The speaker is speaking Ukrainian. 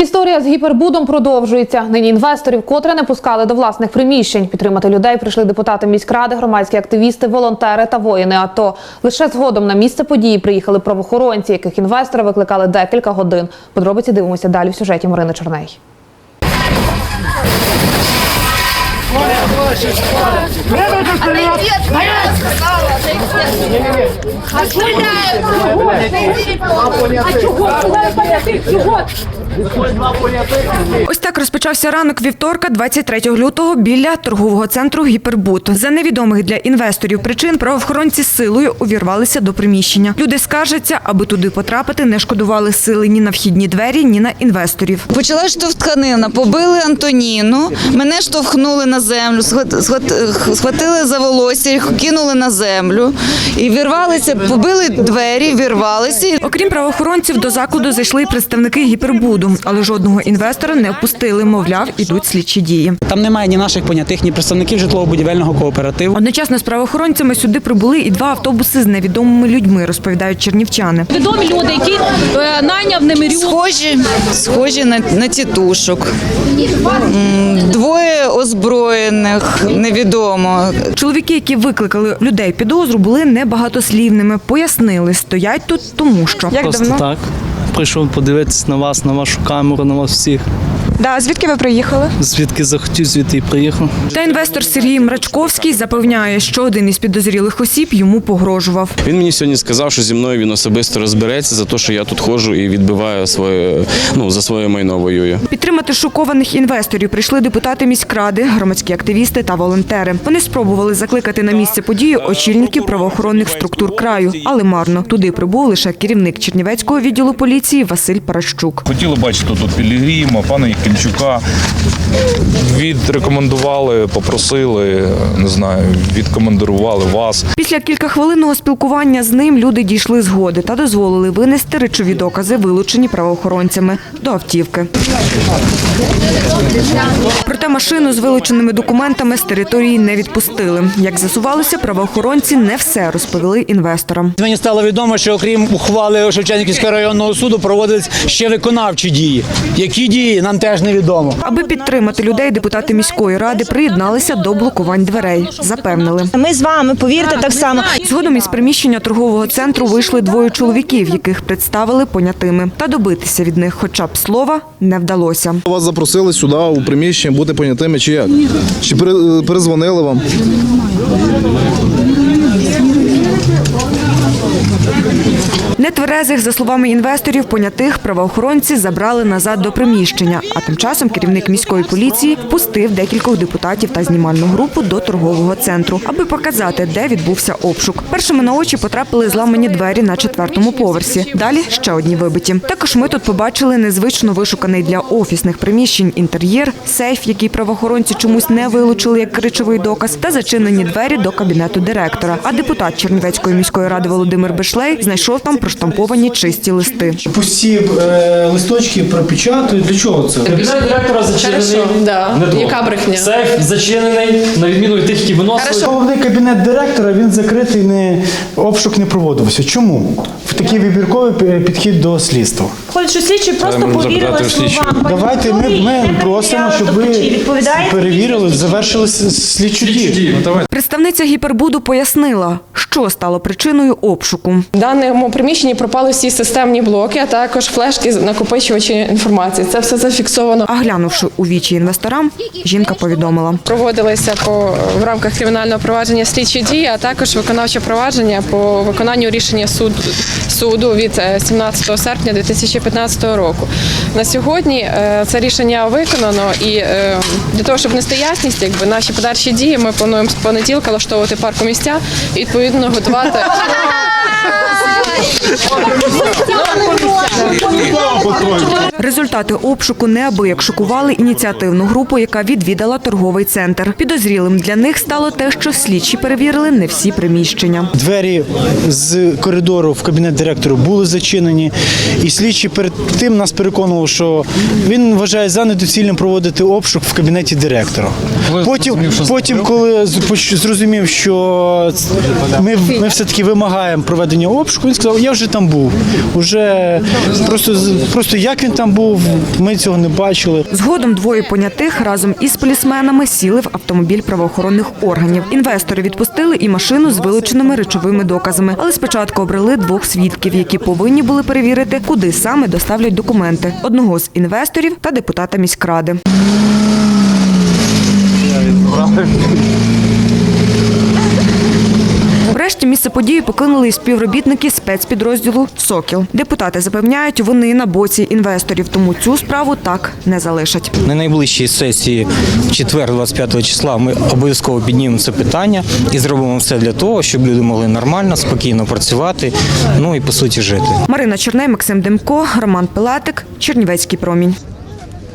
Історія з гіпербудом продовжується. Нині інвесторів котре не пускали до власних приміщень. Підтримати людей прийшли депутати міськради, громадські активісти, волонтери та воїни. АТО. лише згодом на місце події приїхали правоохоронці, яких інвестори викликали декілька годин. Подробиці дивимося далі в сюжеті Марини Черней. Ось так розпочався ранок вівторка, 23 лютого, біля торгового центру Гіпербут. За невідомих для інвесторів причин правоохоронці з силою увірвалися до приміщення. Люди скаржаться, аби туди потрапити, не шкодували сили ні на вхідні двері, ні на інвесторів. Почала штовханина, побили Антоніну, мене штовхнули на землю, схват- схват- схватили за волосся, кинули на землю і вірвалися, побили двері, вірвалися. Окрім правоохоронців, до закладу зайшли й представники гіпербуду, але жодного інвестора не впустили. Мовляв, ідуть слідчі дії. Там немає ні наших понятих, ні представників житлово-будівельного кооперативу. Одночасно з правоохоронцями сюди прибули і два автобуси з невідомими людьми, розповідають чернівчани. Відомі люди, які е, найняв Немирю. Схожі, схожі на, на тітушок. Двоє озброєних, невідомо. Чоловіки, які викликали людей підозру, були небагатослівними. Пояснили, стоять тут тому, що як Просто так. Прийшов подивитись на вас, на вашу камеру, на вас всіх. Да, звідки ви приїхали? Звідки захотів, звідти і приїхав. Та інвестор Сергій Мрачковський запевняє, що один із підозрілих осіб йому погрожував. Він мені сьогодні сказав, що зі мною він особисто розбереться за те, що я тут ходжу і відбиваю своє, ну за своє майно воюю. Підтримати шокованих інвесторів прийшли депутати міськради, громадські активісти та волонтери. Вони спробували закликати на місце події очільників правоохоронних структур краю, але марно. Туди прибув лише керівник Чернівецького відділу поліції Василь Паращук. Хотіли бачити тут Пілігрима, пана Якимчука. Відрекомендували, попросили, не знаю, відкомандирували вас. Після кількахвилинного спілкування з ним люди дійшли згоди та дозволили винести речові докази, вилучені правоохоронцями, до автівки. Проте машину з вилученими документами з території не відпустили. Як з'ясувалося, правоохоронці не все розповіли інвесторам. Мені стало відомо, що окрім ухвали Шевченківського районного суду проводились ще виконавчі дії. Які дії нам теж невідомо. Аби підтримати людей, депутати міської ради приєдналися до блокувань дверей. Запевнили. Ми з вами, повірте, так само. Згодом із приміщення торгового центру вийшли двоє чоловіків, яких представили понятими. Та добитися від них хоча б слова не вдалося. Вас запросили сюди у приміщення бути понятими чи як? Чи пере- перезвонили вам? Нетверезих, за словами інвесторів, понятих правоохоронці забрали назад до приміщення. А тим часом керівник міської поліції впустив декількох депутатів та знімальну групу до торгового центру, аби показати, де відбувся обшук. Першими на очі потрапили зламані двері на четвертому поверсі. Далі ще одні вибиті. Також ми тут побачили незвично вишуканий для офісних приміщень інтер'єр, сейф, який правоохоронці чомусь не вилучили як речовий доказ, та зачинені двері до кабінету директора. А депутат Чернівецької міської ради Володимир Бешлей знайшов там проштамповані чисті листи. Пусті е, листочки пропечатують. Для чого це? Кабінет директора зачинений. Да. Яка брехня? Сейф зачинений, на відміну від тих, які виносили. Головний кабінет директора він закритий, не обшук не проводився. Чому? В такий вибірковий підхід до слідства. Ходить, що слідчі просто повірили словам. Давайте ми, ми просимо, щоб ви перевірили, завершили с- слідчу дію. Представниця гіпербуду пояснила, що стало причиною обшуку. В даному приміщенні пропали всі системні блоки, а також флешки накопичувачі інформації. Це все зафіксовано. А глянувши у вічі інвесторам, жінка повідомила. Проводилися по в рамках кримінального провадження слідчі дії, а також виконавче провадження по виконанню рішення суд, суду від е, 17 серпня 2015 року. На сьогодні е, це рішення виконано, і е, для того, щоб нести ясність, якби наші подальші дії, ми плануємо з понеділка влаштовувати парку місця і відповідно готувати. 어, 너무 귀여워. Результати обшуку неабияк шокували ініціативну групу, яка відвідала торговий центр. Підозрілим для них стало те, що слідчі перевірили не всі приміщення. Двері з коридору в кабінет директора були зачинені, і слідчий перед тим нас переконував, що він вважає за недоцільним проводити обшук в кабінеті директора. Потім, потім коли зрозумів, що ми, ми все-таки вимагаємо проведення обшуку, він сказав, я вже там був, вже Просто просто як він там був, ми цього не бачили. Згодом двоє понятих разом із полісменами сіли в автомобіль правоохоронних органів. Інвестори відпустили і машину з вилученими речовими доказами, але спочатку обрали двох свідків, які повинні були перевірити, куди саме доставлять документи одного з інвесторів та депутата міськради. Врешті місце події покинули і співробітники спецпідрозділу Сокіл. Депутати запевняють, вони на боці інвесторів, тому цю справу так не залишать. На найближчій сесії четвер, 25 числа, ми обов'язково піднімемо це питання і зробимо все для того, щоб люди могли нормально, спокійно працювати, ну і по суті жити. Марина Черней, Максим Демко, Роман Пилатик, Чернівецький промінь.